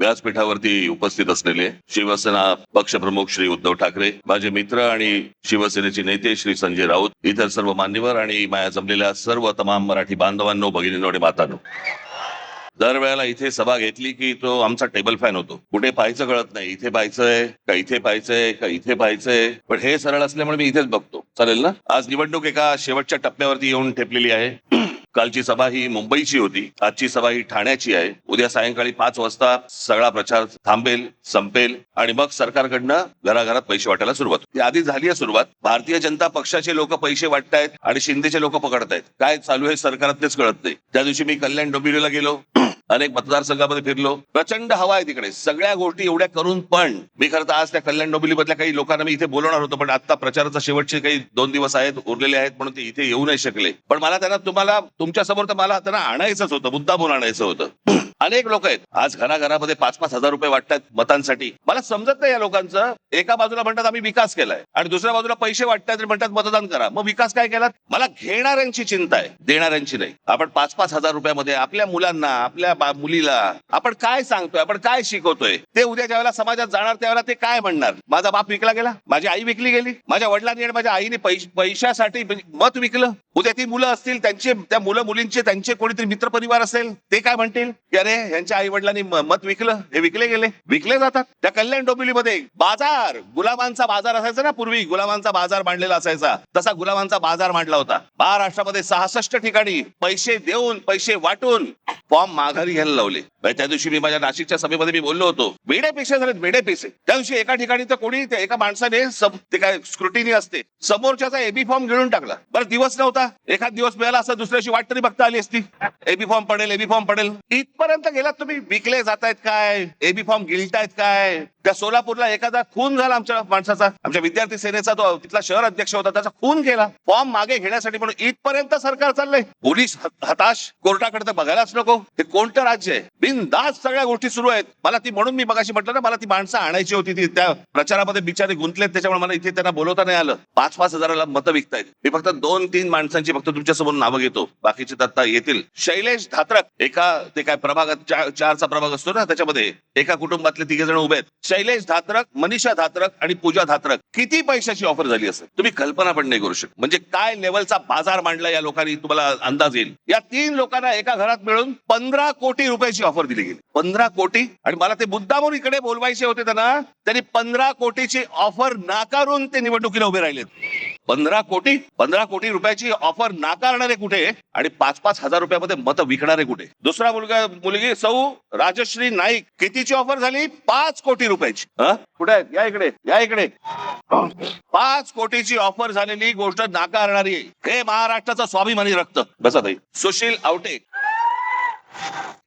व्यासपीठावरती उपस्थित असलेले शिवसेना पक्षप्रमुख श्री उद्धव ठाकरे माझे मित्र आणि शिवसेनेचे नेते श्री संजय राऊत इतर सर्व मान्यवर आणि माया जमलेल्या सर्व तमाम मराठी बांधवांनो भगिनींनो आणि मातांनो. दरवेळेला इथे सभा घेतली की तो आमचा टेबल फॅन होतो. कुठे पाहायचं कळत नाही. इथे पाहायचंय का इथे पाहायचंय का इथे पाहायचंय? पण हे सरळ असल्यामुळे मी इथेच बघतो. चालेल ना? आज निवडणूक एका शेवटच्या टप्प्यावरती येऊन ठेपलेली आहे. कालची सभा ही मुंबईची होती. आजची सभा ही ठाण्याची आहे. उद्या सायंकाळी पाच वाजता सगळा प्रचार थांबेल संपेल आणि मग सरकारकडनं घराघरात पैसे वाटायला सुरुवात. ती आधी झाली आहे सुरुवात. भारतीय जनता पक्षाचे लोक पैसे वाटतायत आणि शिंदेचे लोक पकडतायत. काय चालू आहे सरकारातलेच कळत नाही. त्या दिवशी मी कल्याण डोंबिवलीला गेलो. अनेक मतदारसंघामध्ये फिरलो. प्रचंड हवा आहे तिकडे. सगळ्या गोष्टी एवढ्या करून पण मी खरं तर आज त्या कल्याण डोंबिवली मधल्या काही लोकांना मी इथे बोलवणार होतो पण आता प्रचाराचा शेवटचे काही दोन दिवस आहेत उरलेले आहेत म्हणून ते इथे येऊ नाही शकले. पण मला त्यांना तुम्हाला तुमच्यासमोर तर मला त्यांना आणायचंच होतं मुद्दा बोलून आणायचं होतं. अनेक लोक आहेत. आज घराघरामध्ये पाच पाच हजार रुपये वाटतात मतांसाठी. मला समजत नाही या लोकांचं. एका बाजूला म्हणतात आम्ही विकास केलाय आणि दुसऱ्या बाजूला पैसे वाटतात म्हणतात मतदान करा. मग विकास काय केला मला घेणाऱ्यांची चिंता आहे. देणाऱ्यांची नाही. आपण पाच पाच हजार रुपयामध्ये आपल्या मुलांना आपल्या मुलीला आपण काय सांगतोय? आपण काय शिकवतोय? ते उद्या ज्यावेळेला समाजात जाणार त्यावेळेला ते काय म्हणणार? माझा बाप विकला गेला? माझी आई विकली गेली? माझ्या वडिलांनी आणि माझ्या आईने पैश- पैशासाठी म्हणजे मत विकलं? उद्या ती मुलं असतील त्यांचे त्या मुलं मुलींचे त्यांचे कोणीतरी मित्र परिवार असेल ते काय म्हणतील? की अरे यांच्या आई वडिलांनी मत विकलं. हे विकले गेले. विकले जातात. त्या कल्याण डोंबिवलीमध्ये बाजार गुलामांचा बाजार असायचा ना पूर्वी. गुलामांचा बाजार मांडलेला असायचा. तसा गुलामांचा बाजार मांडला होता. महाराष्ट्रामध्ये सहासष्ट ठिकाणी पैसे देऊन पैसे वाटून फॉर्म माघारी घ्यायला लावले. म्हणजे त्या दिवशी मी माझ्या नाशिकच्या सभेमध्ये मी बोललो होतो. वेडे पैसे झालेत वेडे पैसे. त्या दिवशी एका ठिकाणी तर कोणी त्या एका माणसाने ते काय स्क्रुटिनी असते. समोरच्याचा एबी फॉर्म घेऊन टाकला. बरं दिवस नव्हता. एखाद दिवस मिळाला असं दुसऱ्याशी वाट तरी बघता आली असती. एबी फॉर्म पडेल एबी फॉर्म पडेल. इथपर्यंत गेलात तुम्ही विकले जातायत काय? एबी फॉर्म गिळतायत काय? त्या सोलापूरला एखादा खून झाला आमच्या माणसाचा. आमच्या विद्यार्थी सेनेचा तो तिथला शहर अध्यक्ष होता त्याचा खून केला. फॉर्म मागे घेण्यासाठी म्हणून इथपर्यंत सरकार चाललंय. पोलीस हताश. कोर्टाकडे तर बघायलाच नको. हे कोणतं राज्य आहे? बिनदास सगळ्या गोष्टी सुरू आहेत. मला ती म्हणून मी मगाशी म्हटलं ना मला ती माणसं आणायची होती ती त्या प्रचारामध्ये बिचारे गुंतलेत त्याच्यामुळे मला इथे त्यांना बोलवता नाही आलं. पाच पाच हजाराला मतं विकतायत मी फक्त दोन तीन माणसांची फक्त तुमच्यासमोर नावं घेतो. बाकीचे दत्ता येतील. शैलेश धात्रक एका ते काय प्रभागात चा- चारचा प्रभाग असतो ना त्याच्यामध्ये. एका कुटुंबातले तिघे जण उभे आहेत. शैलेश धात्रक मनीषा धात्रक आणि पूजा धात्रक. किती पैशाची ऑफर झाली असेल? तुम्ही कल्पना पण नाही करू शकत. म्हणजे काय लेवलचा बाजार मांडला या लोकांनी? तुम्हाला अंदाज येईल. या तीन लोकांना एका घरात मिळून पंधरा कोटी रुपयाची ऑफर दिली गेली. पंधरा कोटी? आणि मला ते मुद्दामून इकडे बोलवायचे होते त्यांना. त्यांनी पंधरा कोटीची ऑफर नाकारून ते निवडणुकीला उभे राहिलेत. पंधरा कोटी पंधरा कोटी रुपयाची ऑफर नाकारणारे कुठे आणि पाच पाच हजार रुपयामध्ये मतं विकणारे कुठे? दुसरा मुलगा मुलगी सौ राजश्री नाईक कितीची ऑफर झाली? पाच कोटी रुपयाची. कुठे आहे या इकडे या इकडे. पाच कोटीची ऑफर झालेली गोष्ट नाकारणारी. हे महाराष्ट्राचं स्वाभिमानी रक्त. बसा ताई. सुशील आवटे.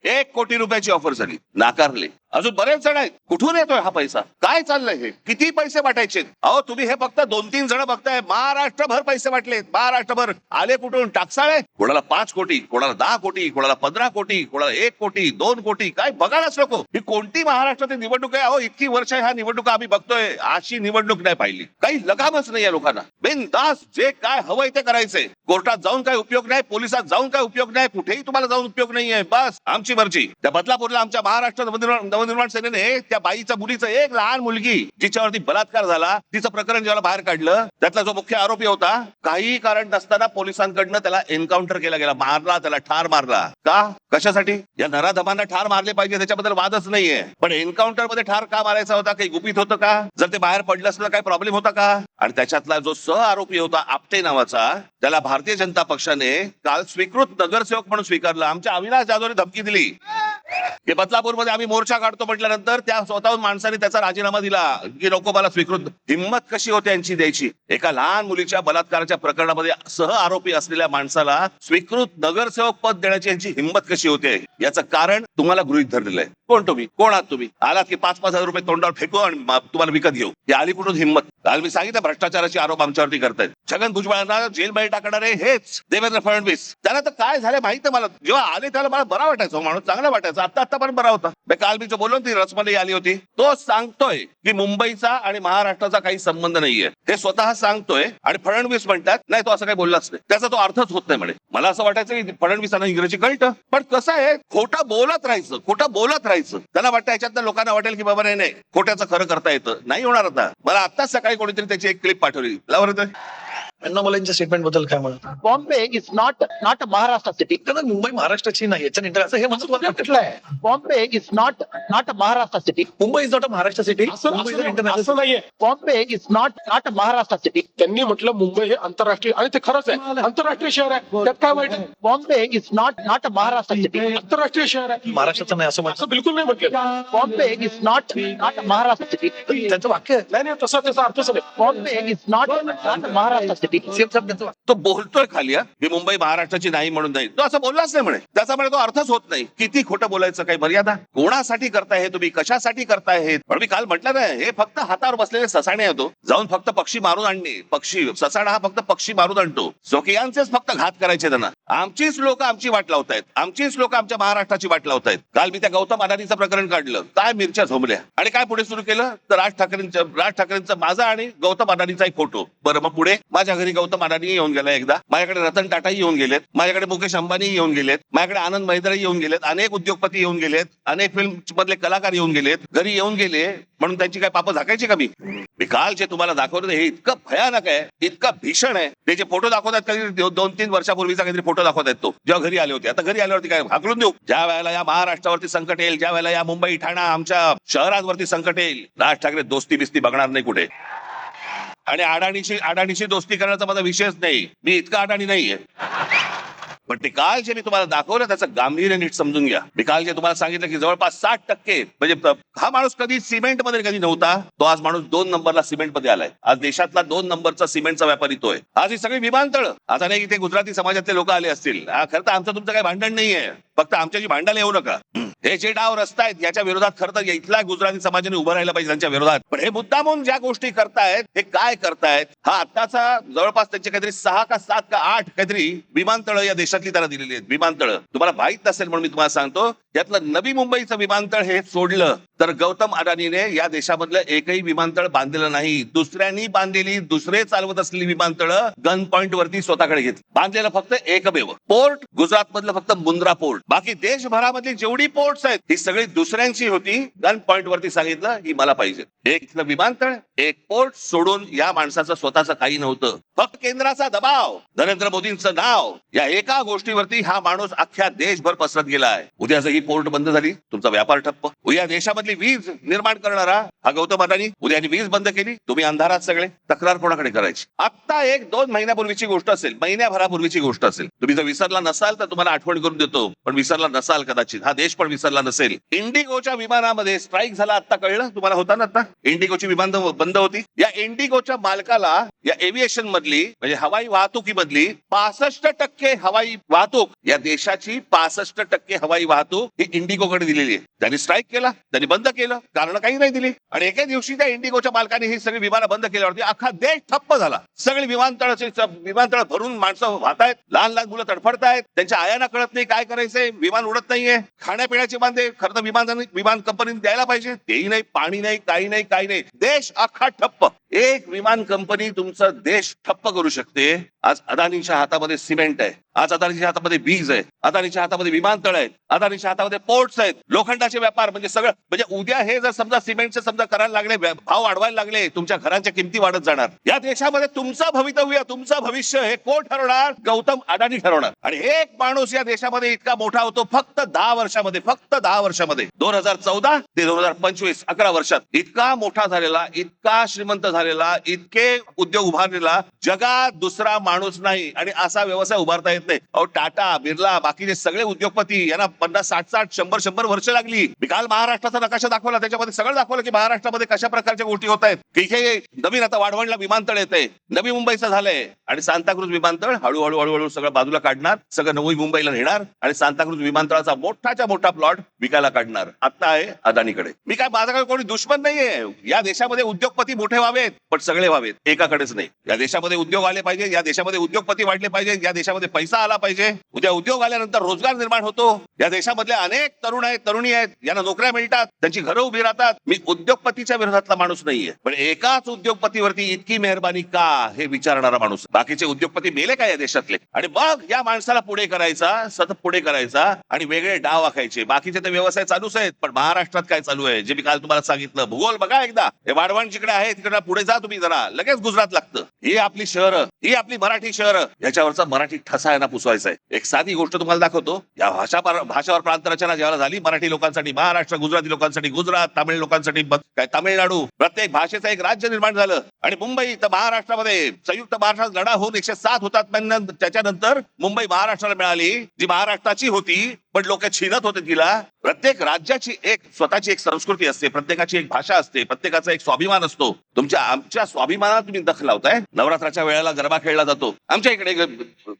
एक कोटी रुपयाची ऑफर झाली. नाकारले. अजून बरेच जण आहेत. कुठून येतोय हा पैसा? काय चाललंय हे? किती पैसे वाटायचे? अहो तुम्ही हे फक्त दोन तीन जण बघताय. महाराष्ट्रभर पैसे वाटलेत. महाराष्ट्रभर. आले कुठून? टाकसाळे? कोणाला पाच कोटी कोणाला दहा कोटी कोणाला पंधरा कोटी कोणाला एक कोटी दोन कोटी. काय बघायलाच नको. ही कोणती महाराष्ट्रातील निवडणूक आहे? अहो इतकी वर्ष ह्या निवडणुका आम्ही बघतोय. अशी निवडणूक नाही पाहिली. काही लगामच नाही या लोकांना. बिनदास जे काय हवंय ते करायचंय कोर्टात जाऊन काय उपयोग नाही पोलिसात जाऊन काय उपयोग नाही कुठेही तुम्हाला जाऊन उपयोग नाहीये. बस आमची मर्जी. त्या बदलापूरला आमच्या महाराष्ट्र नवनिर्माण सेनेने त्या बाईच्या मुलीचं एक लहान मुलगी जिच्यावरती बलात्कार झाला. तिचं प्रकरण जेव्हा बाहेर काढलं त्यातला जो मुख्य आरोपी होता काही कारण नसताना पोलिसांकडनं त्याला एन्काउंटर केला गेला. मारला त्याला ठार मारला. का? कशासाठी? या नराधमांना ठार मारले पाहिजे त्याच्याबद्दल वादच नाहीये. पण एन्काउंटरमध्ये ठार का मारायचा होता? काही गुपित होतं का? जर ते बाहेर पडलं असलं काही प्रॉब्लेम होता का? आणि त्याच्यातला जो सह आरोपी होता आपटे नावाचा त्याला भारतीय जनता पक्षाने काल स्वीकृत नगरसेवक म्हणून स्वीकारलं. आमच्या अविनाश जाधवने धमकी दिली. की बदलापूरमध्ये आम्ही मोर्चा काढतो म्हटल्यानंतर त्या स्वतःहून माणसाने त्याचा राजीनामा दिला की नको मला स्वीकृत. हिंमत कशी होते यांची द्यायची? एका लहान मुलीच्या बलात्काराच्या प्रकरणामध्ये सह आरोपी असलेल्या माणसाला स्वीकृत नगरसेवक पद देण्याची यांची हिंमत कशी होते? याचं कारण तुम्हाला गृहित धरलेलं आहे. कोण तुम्ही? कोण आहात तुम्ही? आलात की पाच पाच हजार रुपये तोंडावर फेकू आणि तुम्हाला विकत घेऊ. ही आली कुठून हिंमत. काल मी सांगितलं भ्रष्टाचाराचे आरोप आमच्यावरती करतायत. छगन भुजबळांना जेलमध्ये टाकणारे हेच देवेंद्र फडणवीस. त्याला तर काय झालं माहिती मला? जेव्हा आले त्याला मला बरा वाटायचं हो, माणूस चांगला वाटायचं. आता आता पण बरा होता. काल मी जो बोललो ती रसमलाई आली होती. तो सांगतोय की मुंबईचा आणि महाराष्ट्राचा काही संबंध नाहीये. हे स्वतः सांगतोय आणि फडणवीस म्हणतात नाही तो असं काही बोललाच नाही. त्याचा तो अर्थच होत नाही म्हणे. मला असं वाटायचं की फडणवीसांना इंग्रजी कळतं. पण कसं आहे खोटं बोलत राहायचं खोटं बोलत राहायचं. करायचं. त्यांना वाटतं याच्यात लोकांना वाटेल की बाबा नाही नाही खोट्याचं खरं करता येतं. नाही होणार आता. मला आता सकाळी कोणीतरी त्याची एक क्लिप पाठवली. लावर अण्णा मुलांच्या स्टेटमेंटबद्दल काय म्हणत is not not a Maharashtra city. त्यांना मुंबई महाराष्ट्राची नाही याच्या असं हे म्हणत आहे? is not not a Maharashtra city. Mumbai is not a Maharashtra city असं नाहीये. is not not a Maharashtra city. त्यांनी म्हटलं मुंबई हे आंतरराष्ट्रीय आणि ते खरंच आहे. आंतरराष्ट्रीय शहर आहे. त्यात काय वाईट आहे? is not not a Maharashtra city. आंतरराष्ट्रीय शहर आहे. महाराष्ट्राचं नाही असं असं बिलकुल नाही म्हटलं. is not not a Maharashtra city. त्यांचं वाक्य नाही नाही तसा त्याचा अर्थच नाही. Bombay is not not a Maharashtra city. CM साहेब त्यांचं तो बोलतोय खाली हा, मुंबई महाराष्ट्राची नाही म्हणून नाही. तो असं बोललाच नाही म्हणे. त्याचा म्हणे तो अर्थच होत नाही. किती खोटं बोलायचं काही मर्यादा? कोणासाठी करताय हे तुम्ही? कशासाठी करताय हे? पण मी काल म्हटलं नाही हे फक्त हातावर बसलेले ससाणे येतो. जाऊन फक्त पक्षी मारून आणणे. पक्षी ससाणा हा फक्त पक्षी मारून आणतो. स्वकीयांचेच फक्त घात करायचे त्यांना. आमचीच लोक आमची वाट लावतायत. आमचीच लोक आमच्या महाराष्ट्राची वाट लावतायत. काल मी त्या गौतम अदानीचं प्रकरण काढलं. काय मिरच्या झोमल्या? आणि काय पुढे सुरू केलं? तर राज ठाकरेंचं राज ठाकरेंचा माझा आणि गौतम अदानीचा एक फोटो. बरं मग पुढे? माझ्या घरी गौतम अदानी येऊन गेला एकदा. माझ्याकडे रतन टाटाही येऊन गेलेत. माझ्याकडे मुकेश अंबानी येऊन गेलेत. माझ्याकडे आनंद महिंद्राही येऊन गेलेत. अनेक उद्योगपती येऊन गेलेत. अनेक फिल्म मधले कलाकार येऊन गेलेत. घरी येऊन गेले म्हणून त्यांची काय पापं झाकायची का मी? मी काल जे तुम्हाला दाखवलं हे इतकं भयानक आहे इतकं भीषण आहे. ते जे फोटो दाखवतात कधी दोन तीन वर्षापूर्वीचा काहीतरी फोटो दाखवतात तो. जेव्हा घरी आले होते. आता घरी आल्यावरती काय हाकलून देऊ? ज्या वेळेला या महाराष्ट्रावरती संकट येईल ज्या वेळेला या मुंबई ठाणा आमच्या शहरांवरती संकट येईल राज ठाकरे दोस्ती बिस्ती बघणार नाही कुठे. आणि अडाणीशी अडाणीशी दोस्ती करण्याचा माझा विषयच नाही. मी इतका अडाणी नाहीये. पण ते काल जे मी तुम्हाला दाखवलं त्याचं गांभीर्य नीट समजून घ्या. मी काल जे तुम्हाला सांगितलं की जवळपास साठ टक्के म्हणजे हा माणूस कधी सिमेंटमध्ये कधी नव्हता तो आज माणूस दोन नंबरला सिमेंटमध्ये आलाय. आज देशातला दोन नंबरचा सिमेंटचा व्यापारी तोय. आज ही सगळी विमानतळ. आता नाही इथे गुजराती समाजातले लोक आले असतील. खरं तर आमचं तुमचं काही भांडण नाहीये. फक्त आमच्याशी भांडायला येऊ नका. हे जे डाव रस्ता आहेत याच्या विरोधात खरं तर इथल्या गुजराती समाजाने उभं राहिलं पाहिजे त्यांच्या विरोधात. पण हे मुद्दामून ज्या गोष्टी करतायत हे काय करतायत हा आत्ताचा जवळपास त्यांचे काहीतरी सहा का सात का आठ काहीतरी विमानतळ या देशातली त्याला दिलेली आहेत विमानतळ. तुम्हाला माहीत नसेल म्हणून मी तुम्हाला सांगतो यातलं नवी मुंबईचं विमानतळ हे सोडलं तर गौतम अडाणीने या देशामधलं एकही विमानतळ बांधलेलं नाही. दुसऱ्यांनी बांधलेली दुसरे चालवत असलेली विमानतळ गन पॉइंट वरती स्वतःकडे घेतली. बांधलेलं फक्त एकमेव. पोर्ट गुजरात मधलं फक्त मुंद्रा पोर्ट. बाकी देशभरामधली जेवढी पोर्ट्स आहेत ही सगळी दुसऱ्यांची होती. गन पॉइंट वरती सांगितलं ही मला पाहिजे. एक इथलं विमानतळ एक पोर्ट सोडून या माणसाचं स्वतःचं काही नव्हतं. फक्त केंद्राचा दबाव नरेंद्र मोदींचं नाव या एका गोष्टीवरती हा माणूस अख्ख्या देशभर पसरत गेला आहे उद्या जर ही पोर्ट बंद झाली तुमचा व्यापार ठप्प. उद्या देशामधली वीज निर्माण करणारा हा गौतम अदानी उद्या वीज बंद केली तुम्ही अंधारात सगळे तक्रार कोणाकडे करायची? आता एक दोन महिन्यापूर्वीची गोष्ट असेल महिन्याभरापूर्वीची गोष्ट असेल. तुम्ही जर विसरला नसाल तर तुम्हाला आठवण करून देतो. पण विसरला नसाल कदाचित. हा देश पण विसरला नसेल. इंडिगोच्या विमानामध्ये स्ट्राईक झाला आता कळलं? तुम्हाला होता ना आता इंडिगोची विमान बंद होती. या इंडिगोच्या मालकाला या एव्हिएशन मधली म्हणजे हवाई वाहतुकीमधली पासष्ट टक्के हवाई वाहतूक या देशाची पासष्ट टक्के हवाई वाहतूक ही इंडिगोकडे दिलेली आहे. त्यांनी स्ट्राईक केला त्यांनी बंद केलं कारण काही नाही दिली. आणि एके दिवशी त्या इंडिगोच्या मालकाने ही सगळी विमानं बंद केल्यावरती अख्खा देश ठप्प झाला. सगळी विमानतळाचे विमानतळ भरून माणसं वाहतायत लहान लहान मुलं तडफडतायत त्यांच्या आयांना कळत नाही काय करायचंय. विमान उडत नाहीये. खाण्यापिण्याचे बांधे खरं तर विमान विमान कंपनीने द्यायला पाहिजे. तेही नाही पाणी नाही काही नाही काही नाही. देश अख्खा ठप्प. एक विमान कंपनी तुमचा देश ठप्प करू शकते. आज अदानीच्या हातामध्ये सिमेंट आहे. आज अदानीच्या हातामध्ये वीज आहे. अदानीच्या हातामध्ये विमानतळ आहेत. अदानीच्या हातामध्ये पोर्ट्स आहेत. लोखंडाचे व्यापार म्हणजे सगळं. म्हणजे उद्या हे जर समजा सिमेंटचे समजा करायला लागले भाव वाढवायला लागले तुमच्या घरांच्या किमती वाढत जाणार. या देशामध्ये तुमचं भवितव्य तुमचं भविष्य हे कोण ठरवणार? गौतम अदानी ठरवणार. आणि एक माणूस या देशामध्ये इतका मोठा होतो फक्त दहा वर्षामध्ये फक्त दहा वर्षामध्ये. दोन हजार चौदा ते दोन हजार पंचवीस अकरा वर्षात इतका मोठा झालेला इतका श्रीमंत झालेला इतके उद्योग उभारलेला जगात दुसरा माणूस नाही आणि असा व्यवसाय उभारता येत नाही. अहो टाटा बिर्ला बाकीचे सगळे उद्योगपती यांना पन्नास साठ साठ शंभर शंभर वर्ष लागली. मी काल महाराष्ट्राचा नकाशा दाखवला त्याच्यामध्ये सगळं दाखवलं की महाराष्ट्रामध्ये कशा प्रकारच्या गोष्टी होत आहेत. की इथे नवीन आता वाढवणला विमानतळ येत नवी मुंबईचं झालंय. आणि सांताक्रुज विमानतळ हळूहळू हळूहळू सगळं बाजूला काढणार सगळं नवी मुंबईला नेणार आणि सांताक्रूज विमानतळाचा मोठाच्या मोठा प्लॉट विकायला काढणार. आता आहे अदानीकडे. मी काय माझ्याकडे कोणी दुश्मन नाहीये. या देशामध्ये उद्योगपती मोठे व्हावेत पण सगळे व्हावेत. एकाकडेच नाही. या देशामध्ये उद्योग आले पाहिजे या देशामध्ये देशामध्ये उद्योगपती वाढले पाहिजे या देशामध्ये पैसा आला पाहिजे. उद्या उद्योग आल्यानंतर रोजगार निर्माण होतो. या देशामधले अनेक तरुण आहेत तरुणी आहेत यांना नोकऱ्या मिळतात त्यांची घरं उभी राहतात. मी उद्योगपतीच्या विरोधातला माणूस नाहीये पण एकाच उद्योगपतीवरती इतकी मेहरबानी का हे विचारणारा माणूस. बाकीचे उद्योगपती मेले का या देशातले? आणि मग या माणसाला पुढे करायचा सतत पुढे करायचा आणि वेगळे डाव आखायचे. बाकीचे तर व्यवसाय चालूच आहेत पण महाराष्ट्रात काय चालू आहे? जे मी काल तुम्हाला सांगितलं भूगोल बघा एकदा. हे वाढवण जिकडे आहे तिकडे पुढे जा तुम्ही जरा. लगेच गुजरात लागतं. ही आपली शहरं ही आपली मराठी मराठी शहर. याच्यावरचा मराठी ठसा यांना पुसवायचा आहे. एक साधी गोष्ट तुम्हाला दाखवतो. या भाषा भाषावर प्रांत रचना जेव्हा झाली मराठी लोकांसाठी महाराष्ट्र गुजराती लोकांसाठी गुजरात तामिळ लोकांसाठी काय तामिळनाडू प्रत्येक भाषेचं एक राज्य निर्माण झालं. आणि मुंबई तर महाराष्ट्रामध्ये संयुक्त महाराष्ट्रात लढा होऊन एकशे सात होतात. त्याच्यानंतर मुंबई महाराष्ट्राला मिळाली जी महाराष्ट्राची होती पण लोक छिनत होते तिला. प्रत्येक राज्याची एक स्वतःची एक संस्कृती असते प्रत्येकाची एक भाषा असते प्रत्येकाचा एक स्वाभिमान असतो. तुमच्या आमच्या स्वाभिमानात तुम्ही दख लावताय. नवरात्राच्या वेळेला गरबा खेळला जातो. आमच्या इकडे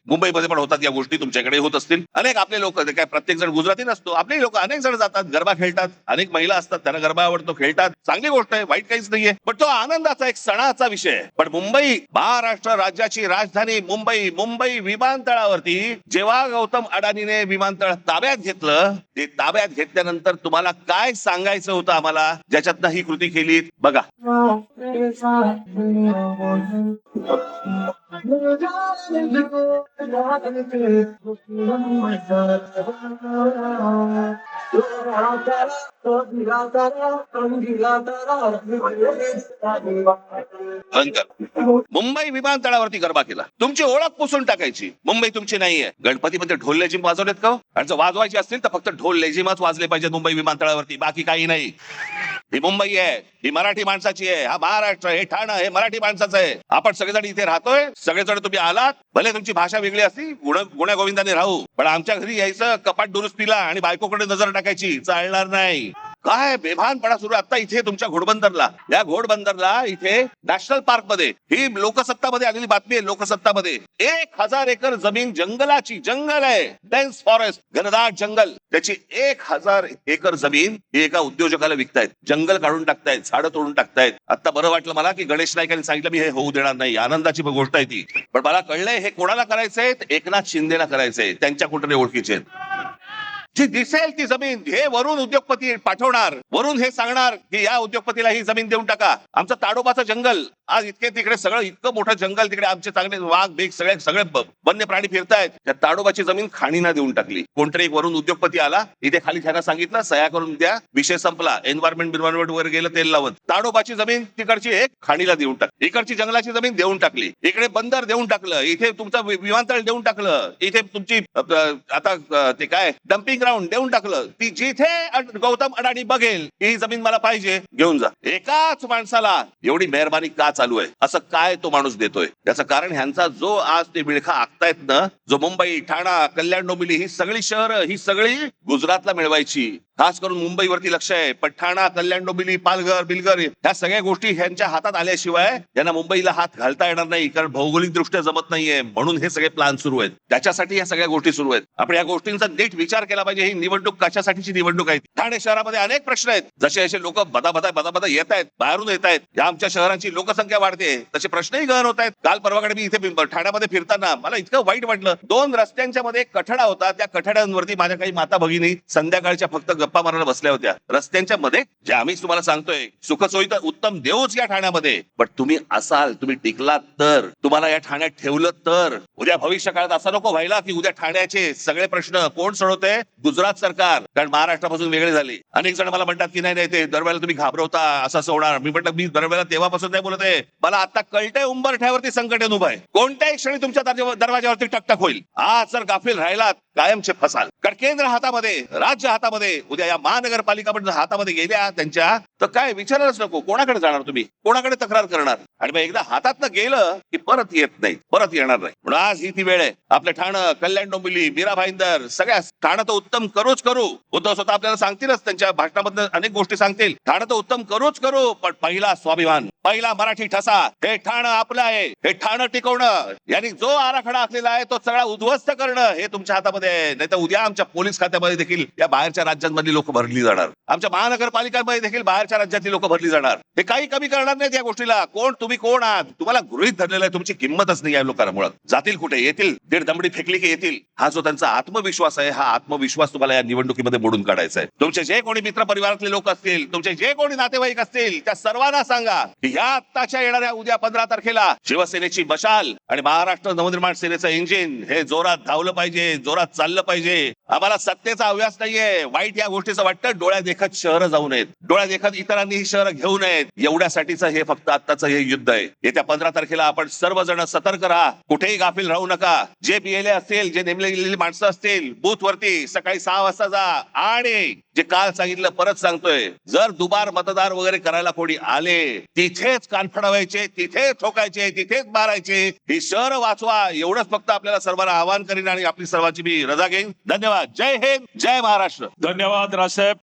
मुंबईमध्ये पण होतात या गोष्टी तुमच्याकडे होत असतील. अनेक आपले लोक काय प्रत्येक जण गुजराती नसतो आपले लोक अनेक जण जातात गरबा खेळतात अनेक महिला असतात त्यांना गरबा आवडतो खेळतात. चांगली गोष्ट आहे वाईट काहीच नाहीये. पण तो आनंदाचा एक सणाचा विषय आहे. पण मुंबई महाराष्ट्र राज्याची राजधानी मुंबई मुंबई विमानतळावरती जेव्हा गौतम अडाणीने विमानतळ ताब्यात घेतलं ते ताब्यात घेतल्यानंतर तुम्हाला काय सांगायचं होतं आम्हाला? ज्याच्यातनं ही कृती केली बघा. भयंकर मुंबई विमानतळावरती गरबा केला. तुमची ओळख पुसून टाकायची. मुंबई तुमची नाहीये. गणपतीमध्ये ढोल लेझिम वाजवलेत का हो? आणि जर वाजवायची असतील तर फक्त ढोल लेझिमच वाजले पाहिजे मुंबई विमानतळावरती. बाकी काही नाही. ही मुंबई आहे. ही मराठी माणसाची आहे. हा महाराष्ट्र हे ठाणं हे मराठी माणसाचं आहे. आपण सगळेजण इथे राहतोय. सगळेजण तुम्ही आलात. भले तुमची भाषा वेगळी असती गुण गुण्या गोविंदाने राहू. पण आमच्या घरी यायचं कपाट दुरुस्तीला आणि बायकोकडे नजर टाकायची चालणार नाही. काय बेभानपणा सुरू आहे. आता इथे तुमच्या घोडबंदरला. या घोडबंदरला इथे नॅशनल पार्कमध्ये ही लोकसत्तामध्ये आलेली बातमी आहे लोकसत्तामध्ये. एक हजार एकर जमीन जंगलाची जंगल आहे. डेन्स फॉरेस्ट घनदाट जंगल. त्याची एक हजार एकर जमीन ही एका उद्योजकाला विकतायत. जंगल काढून टाकतायत झाडं तोडून टाकतायत. आता बरं वाटलं मला की गणेश नाईकांनी सांगितलं मी हे होऊ देणार नाही. आनंदाची गोष्ट आहे ती. पण मला कळलंय हे कोणाला करायचंय? एकनाथ शिंदेला करायचंय. त्यांच्या कुठे ओळखीचे आहेत. जी दिसेल ती जमीन हे वरून उद्योगपती पाठवणार. वरून हे सांगणार की या उद्योगपतीला ही जमीन देऊन टाका. आमचं ताडोबाचं जंगल आज इतके तिकडे सगळं इतकं मोठं जंगल तिकडे आमचे चांगले वाघ बेग सगळे सगळे वन्य प्राणी फिरतायत. त्या ताडोबाची जमीन खाणीना देऊन टाकली. कोणतरी एक वरून उद्योगपती आला इथे खाली त्यांना सांगितलं सह्या करून द्या विषय संपला. एन्व्हायरमेंट बिन्व्हायरमेंट वर गेलं तेल लावत. ताडोबाची जमीन तिकडची एक खाणीला देऊन टाकली इकडची जंगलाची जमीन देऊन टाकली. इकडे बंदर देऊन टाकलं. इथे तुमचं विमानतळ देऊन टाकलं. इथे तुमची आता ते काय डम्पिंग ग्राउंड देऊन टाकलं. ती जिथे गौतम अडाणी बघेल ही जमीन मला पाहिजे. घेऊन जा. एकाच माणसाला एवढी मेहरबानी का चालू आहे. असं काय तो माणूस देतोय? त्याचं कारण ह्यांचा जो आज ते विळखा आखतायत ना जो मुंबई ठाणा कल्याण डोंबिवली ही सगळी शहरं ही सगळी गुजरातला मिळवायची. खास करून मुंबईवरती लक्ष आहे. पण ठाणा कल्याण डोंबिवली पालघर बिलघर ह्या सगळ्या गोष्टी ह्यांच्या हातात आल्याशिवाय यांना मुंबईला हात घालता येणार नाही कारण भौगोलिक दृष्ट्या जमत नाहीये. म्हणून हे सगळे प्लान सुरू आहेत. त्याच्यासाठी या सगळ्या गोष्टी सुरू आहेत. आपण या गोष्टींचा नीट विचार केला पाहिजे. ही निवडणूक कशासाठीची निवडणूक आहे? ठाणे शहरामध्ये अनेक प्रश्न आहेत. जसे असे लोक बदा बदा बदा बदा येत आहेत बाहेरून येत आहेत या आमच्या शहराची लोकसंख्या वाढते. तसे प्रश्नही गहन होत आहेत. काल परवाकडे मी इथे ठाण्यामध्ये फिरताना मला इतकं वाईट वाटलं. दोन रस्त्यांच्या मध्ये कठडा होता. त्या कठड्यांवरती माझ्या काही माता भगिनी संध्याकाळच्या फक्त गप्पा मारायला बसल्या होत्या. रस्त्यांच्या मध्ये जे आम्ही तुम्हाला सांगतोय सुखसोयी तर उत्तम देऊच या ठाण्यामध्ये. पण तुम्ही असाल तुम्ही टिकलात तर तुम्हाला या ठाण्यात ठेवलं तर उद्या भविष्य काळात असं नको व्हायला की उद्या ठाण्याचे सगळे प्रश्न कोण सोडवते? गुजरात सरकार. कारण महाराष्ट्रापासून वेगळे झाले. अनेक जण मला म्हणतात की नाही नाही ते दरवेळेला तुम्ही घाबरवता असं असं होणार. मी म्हटलं मी दरवेळेला तेव्हापासून नाही बोलत आहे. मला आता कळतंय उंबरठ्यावरती संकट येऊन उभं आहे. कोणत्याही क्षणी तुमच्या दरवाजावरती टकटक होईल. आज जर गाफील राहिलात कायमचे फसाल. कारण केंद्र हातामध्ये राज्य हातामध्ये उद्या या महानगरपालिका पण हातामध्ये गेल्या त्यांच्या तर काय विचारायलाच नको. कोणाकडे जाणार तुम्ही? कोणाकडे तक्रार करणार? आणि मग एकदा हातातनं गेलं की परत येत नाही. परत येणार नाही. म्हणून आज ही ती वेळ आहे. आपलं ठाणं कल्याण डोंबिवली मीरा भाईंदर सगळ्या ठाणं तर उत्तम करूच करू. उद्धव स्वतः आपल्याला सांगतीलच त्यांच्या भाषणामधून अनेक गोष्टी सांगतील. ठाणं तर उत्तम करूच करू पण पहिला स्वाभिमान. पहिला मराठी ठसा. हे ठाणं आपलं आहे. हे ठाणं टिकवणं. यांनी जो आराखडा आखलेला आहे तो सगळा उद्ध्वस्त करणं हे तुमच्या हातामध्ये आहे. नाही तर उद्या आमच्या पोलीस खात्यामध्ये देखील या बाहेरच्या राज्यांमधली लोक भरली जाणार. आमच्या महानगरपालिकांमध्ये देखील बाहेरच्या राज्यातली लोक भरली जाणार. हे काही कमी करणार नाहीत या गोष्टीला. कोण तुम्ही कोण आहात? तुम्हाला गृहित धरलेलं आहे तुमची किंमतच नाही या लोकांना मुळात. जातील कुठे? येतील. दीड दमडी फेकली की येतील. हा जो त्यांचा आत्मविश्वास आहे हा आत्मविश्वास तुम्हाला या निवडणुकीमध्ये मोडून काढायचा आहे. तुमचे जे कोणी मित्र परिवारातले लोक असतील तुमचे जे कोणी नातेवाईक असतील त्या सर्वांना सांगा की या आत्ताच्या येणाऱ्या उद्या पंधरा तारखेला शिवसेनेची मशाल आणि महाराष्ट्र नवनिर्माण सेनेचं इंजिन. हे जोरात धावलं पाहिजे जोरात चाललं पाहिजे. आम्हाला सत्तेचा अभ्यास नाहीये. वाईट या गोष्टीचं वाटतं डोळ्या देखत शहरं जाऊ नयेत. डोळ्या देखत इतरांनी ही शहरं घेऊ नयेत. एवढ्यासाठीचं हे फक्त आत्ताचं हे युद्ध आहे. येत्या पंधरा तारखेला आपण सर्वजण सतर्क राहा. कुठेही गाफील राहू नका. जे पीएलए असतील जे नेमले गेलेली माणसं असतील बूथ वरती सकाळी सहा वाजता जा. आणि जे काल सांगितलं परत सांगतोय जर दुबार मतदार वगैरे करायला कोणी आले तिथेच कान फडवायचे तिथेच ठोकायचे तिथेच मारायचे. ही शहर वाचवा एवढंच फक्त आपल्याला सर्वांना आवाहन करीन आणि आपली सर्वांची मी रजा घेईन. धन्यवाद. जय हिंद जय महाराष्ट्र. धन्यवाद राजसाहेब.